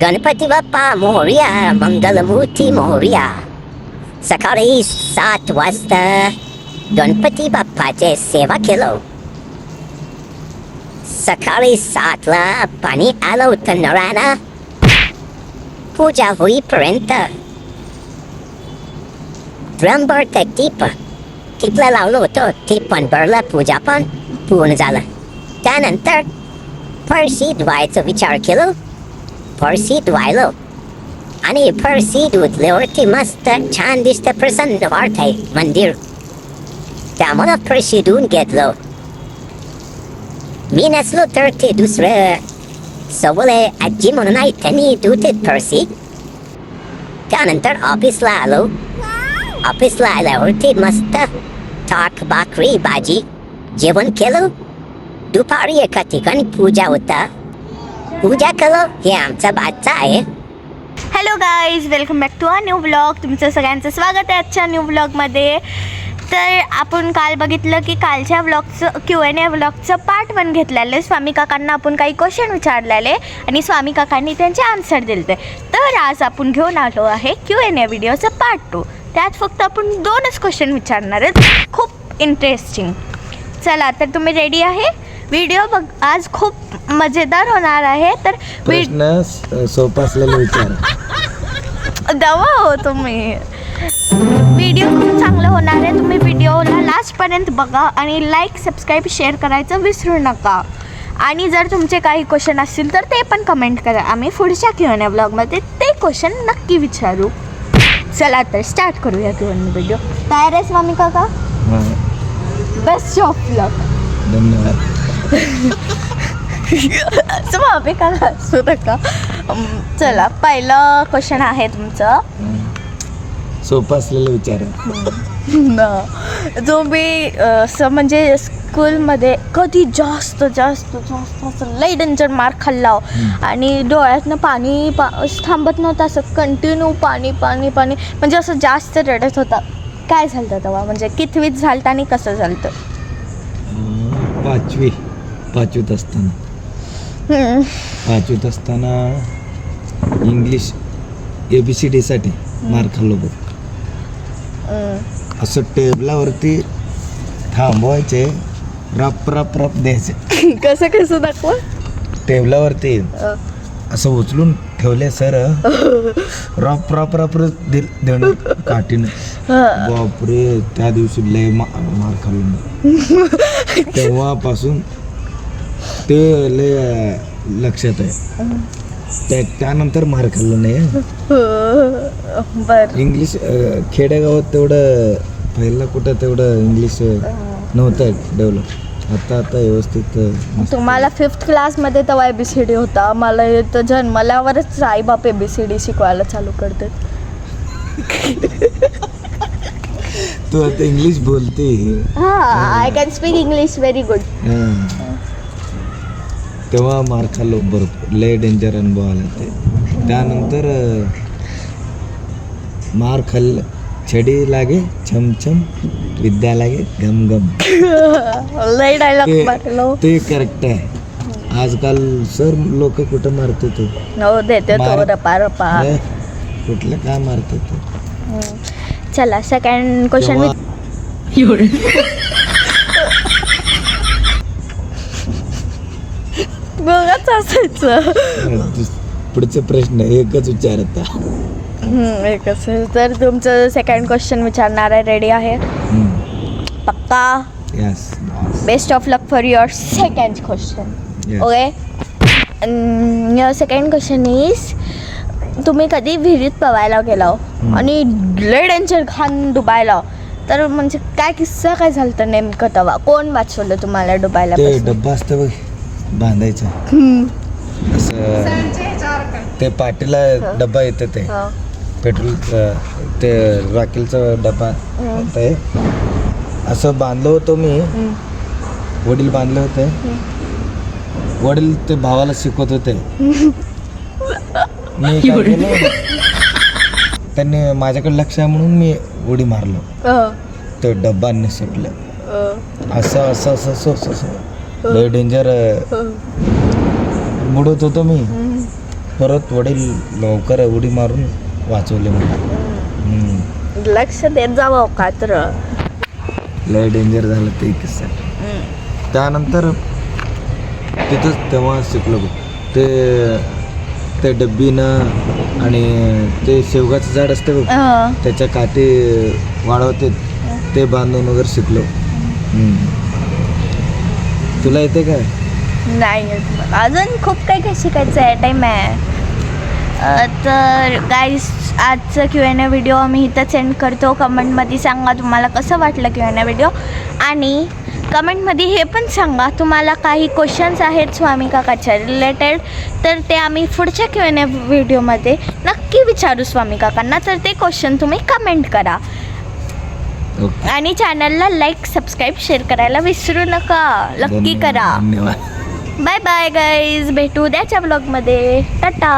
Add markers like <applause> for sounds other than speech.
गणपती बाप्पा मोर्या मंगलमूर्ती मोर्या सकाळी सात वाजता गणपती बाप्पाचे सेवा केलो सकाळी सातला पाणी आलं होतं नळाला पूजा होईपर्यंत ड्रमभर ते टीप तिथलं लावलं होतं ते पण भरलं पूजा पण पूर्ण झालं त्यानंतर फरशी धुवायचा विचार केलो फरशी धुवायलो आणि फरशी धुतल्यावरती मस्त छान दिसतं प्रसन्न वाटतंय मंदिर त्यामुळं फरशी घेतलो मी नसलो तर ते दुसरे सवले आजी म्हणून आहे त्यांनी धुते परसी त्यानंतर ऑफिसला आलो ऑफिसला आल्यावरती मस्त ताक भाकरी भाजी जेवण केलं दुपारी एका ठिकाणी पूजा होता पूजा करो हे आमचा बादचा आहे hello guys welcome back to a new blog तुमचं सगळ्यांचं स्वागत आहे आजच्या न्यू ब्लॉगमध्ये तर आपण काल बघितलं की कालच्या व्लॉगचं क्यू एन ए व्लॉगचं पार्ट वन घेतलेलं. स्वामी काकांना आपण काही क्वेश्चन विचारलेले आणि स्वामी काकांनी त्यांचे आन्सर दिले तर आज आपण घेऊन आलो आहे क्यू एन ए व्हिडिओचं पार्ट टू त्यात फक्त आपण दोनच क्वेश्चन विचारणार आहेत. खूप इंटरेस्टिंग चला तर तुम्ही रेडी आहे? व्हिडिओ बघ आज खूप मजेदार होणार आहे तर व्हि- प्रश्न स- सोपा असलेला विचार. दवा हो तुम्ही. व्हिडिओ खूप चांगलं होणार आहे तुम्ही व्हिडिओला लास्टपर्यंत बघा आणि लाईक सबस्क्राईब शेअर करायचं विसरू नका. आणि जर तुमचे काही क्वेश्चन असतील तर ते पण कमेंट करा. आम्ही पुढच्या किंवा ब्लॉगमध्ये ते क्वेश्चन नक्की विचारू. चला तर स्टार्ट करूया किंवा व्हिडिओ तयार आहे स्वामी काका? हा, बेस्ट ऑफ लक धन्यवाद. नका अम, चला पहिलं क्वेश्चन आहे तुमचं. सोपा असलेला विचार. <laughs> न जो मी असं म्हणजे स्कूलमध्ये कधी जास्त जास्त जास्त असं लई डेंजर मार खाल्ला हो. आणि डोळ्यातनं पाणी पा असं थांबत नव्हतं असं. कंटिन्यू पाणी पाणी पाणी. म्हणजे असं जास्त रडत होता. काय झालं तेव्हा? म्हणजे कितवीत झालतं आणि कसं झालं पाचवी. पाचवीत असताना. पाचवीत असताना इंग्लिश ए बी सी डीसाठी मार खाल्लो बघ. असं टेबलावरती थांबवायचे रप रप रप द्यायचे. <laughs> कसं कसं दाखवा? टेबलावरती असं उचलून ठेवले सर. <laughs> रप रप रप रप दे- देणं काठीनं. बापरे त्या दिवशी लय मा मार खाल्लो मी. <laughs> तेव्हापासून ते लय लक्षात आहे. त्या त्यानंतर मार खाल्लो नाही बर. इंग्लिश अं, खेडेगावात तेवढं पहिला कुठं तेवढं इंग्लिश नव्हतं डेव्हलप आता आता व्यवस्थित अं. तुम्हाला फिफ्थ क्लासमध्ये तेव्हा ए बी सी डी होता. मला तर जन्मल्यावरच आई बाप ए बी सी डी शिकवायला चालू करते तू आता इंग्लिश बोलते. हां I can speak English very good हां. तेव्हा मार खाल्लो बरोबर लय डेंजर अनुभव आला ते. त्यानंतर मार खाल्लं छडी लागे छम छम विद्या लागे गम गम. लय डायलॉग ते- करेक्ट आहे. आजकाल सर लोक कुठं मारते तो हो देते तो हे, कुठलं काय मारते तो हम्म. चला सेकंड क्वेश्चन बघाच असायचं. पुढचे प्रश्न एकच विचारता. हम्म, एक असेल तर तुमचं सेकंड क्वेश्चन विचारणार आहे. रेडी आहे? पक्का? Yes best of luck for your second question. Okay second question is तुम्ही कधी विहिरीत पवायला गेला. आणि लय डेंजर खान डुबायला तर म्हणजे काय किस्सा काय झालं नेमकं तेव्हा? कोण वाचवलं तुम्हाला डुबायला ते पासून? डब्बा असतं बघ. बांधायचं. हम्म. असं ते पाटीला डब्बा येतं ते. हो. पेट्रोल ते राखेलचा डब्बा ते असं बांधलं होतं मी. हम्म. वडील बांधले होते. वडील ते भावाला शिकवत होते. मी <laughs> काय केलं? त्यांनी माझ्याकडे लक्ष आहे म्हणून मी उडी मारलो. ते डब्बा सुटलं हो. असं असं असं असं असं असं. लय डेंजर हो. बुडत होतो मी. परत वडील लवकर उडी मारून वाचवले मला. लक्ष देत जावं का तर लय डेंजर झालं ते किस्सा. त्यानंतर तिथंच तेव्हा शिकलो बघ ते ते डब्बीनं आणि ते शेवगाचं झाड असते बघ. त्याच्या काठी वाढवते. ते बांधून वगैरे शिकलो. हम्म. तुला येते काय? नाही येत मला. अजून खूप काही काही शिकायचं आहे टाईम आहे. तर गाईस आजचं क्यू एन ए व्हिडिओ आम्ही इथं सेंड करतो. कमेंटमध्ये सांगा तुम्हाला कसं वाटलं क्यू एन ए व्हिडिओ आणि कमेंटमध्ये हे पण सांगा तुम्हाला काही क्वेश्चन्स आहेत स्वामी काकाच्या रिलेटेड तर ते आम्ही पुढच्या क्यू एन ए व्हिडिओमध्ये नक्की विचारू स्वामी काकांना. तर ते क्वेश्चन तुम्ही कमेंट करा. ओके आणि चॅनलला लाईक सबस्क्राईब शेअर करायला विसरू नका. नक्की करा. धन्यवाद. बाय बाय गाईज भेटू उद्याच्या ब्लॉगमध्ये टाटा